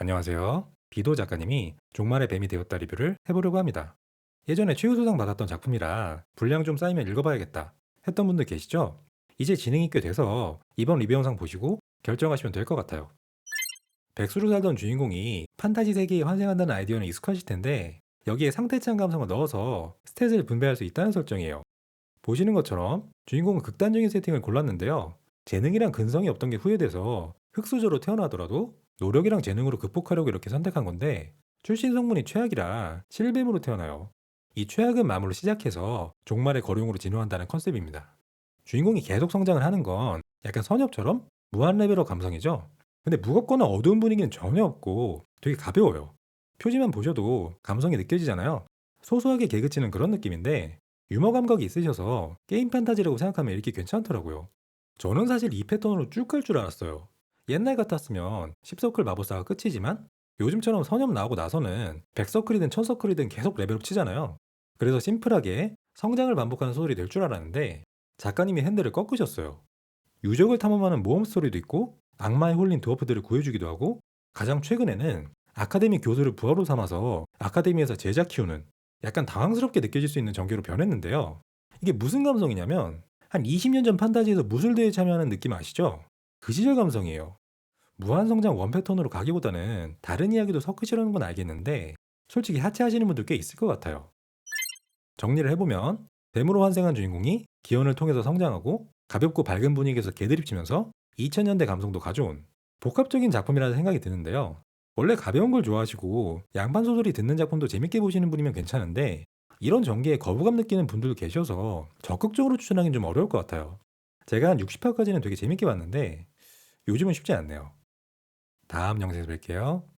안녕하세요. 비도 작가님이 종말의 뱀이 되었다 리뷰를 해보려고 합니다. 예전에 최우수상 받았던 작품이라 분량 좀 쌓이면 읽어봐야겠다 했던 분들 계시죠? 이제 진행이 꽤 돼서 이번 리뷰 영상 보시고 결정하시면 될 것 같아요. 백수로 살던 주인공이 판타지 세계에 환생한다는 아이디어는 익숙하실 텐데 여기에 상태창 감성을 넣어서 스탯을 분배할 수 있다는 설정이에요. 보시는 것처럼 주인공은 극단적인 세팅을 골랐는데요. 재능이랑 근성이 없던 게 후회돼서 흑수저로 태어나더라도 노력이랑 재능으로 극복하려고 이렇게 선택한 건데 출신 성분이 최악이라 실뱀으로 태어나요. 이 최악은 마음으로 시작해서 종말의 거룡으로 진화한다는 컨셉입니다. 주인공이 계속 성장을 하는 건 약간 선엽처럼 무한 레벨업 감성이죠. 근데 무겁거나 어두운 분위기는 전혀 없고 되게 가벼워요. 표지만 보셔도 감성이 느껴지잖아요. 소소하게 개그치는 그런 느낌인데 유머 감각이 있으셔서 게임 판타지라고 생각하면 읽기 괜찮더라고요. 저는 사실 이 패턴으로 쭉 갈 줄 알았어요. 옛날 같았으면 10서클 마법사가 끝이지만 요즘처럼 선엽 나오고 나서는 100서클이든 1000서클이든 계속 레벨업 치잖아요. 그래서 심플하게 성장을 반복하는 소설이 될 줄 알았는데 작가님이 핸들을 꺾으셨어요. 유적을 탐험하는 모험 스토리도 있고 악마에 홀린 드워프들을 구해주기도 하고 가장 최근에는 아카데미 교수를 부하로 삼아서 아카데미에서 제자 키우는 약간 당황스럽게 느껴질 수 있는 전개로 변했는데요. 이게 무슨 감성이냐면 한 20년 전 판타지에서 무술대회에 참여하는 느낌 아시죠? 그 시절 감성이에요. 무한성장 원 패턴으로 가기보다는 다른 이야기도 섞으시려는 건 알겠는데 솔직히 하차하시는 분들 꽤 있을 것 같아요. 정리를 해보면 뱀으로 환생한 주인공이 기원을 통해서 성장하고 가볍고 밝은 분위기에서 개드립치면서 2000년대 감성도 가져온 복합적인 작품이라는 생각이 드는데요. 원래 가벼운 걸 좋아하시고 양반 소설이 듣는 작품도 재밌게 보시는 분이면 괜찮은데 이런 전개에 거부감 느끼는 분들도 계셔서 적극적으로 추천하기는 좀 어려울 것 같아요. 제가 한 60화까지는 되게 재밌게 봤는데 요즘은 쉽지 않네요. 다음 영상에서 뵐게요.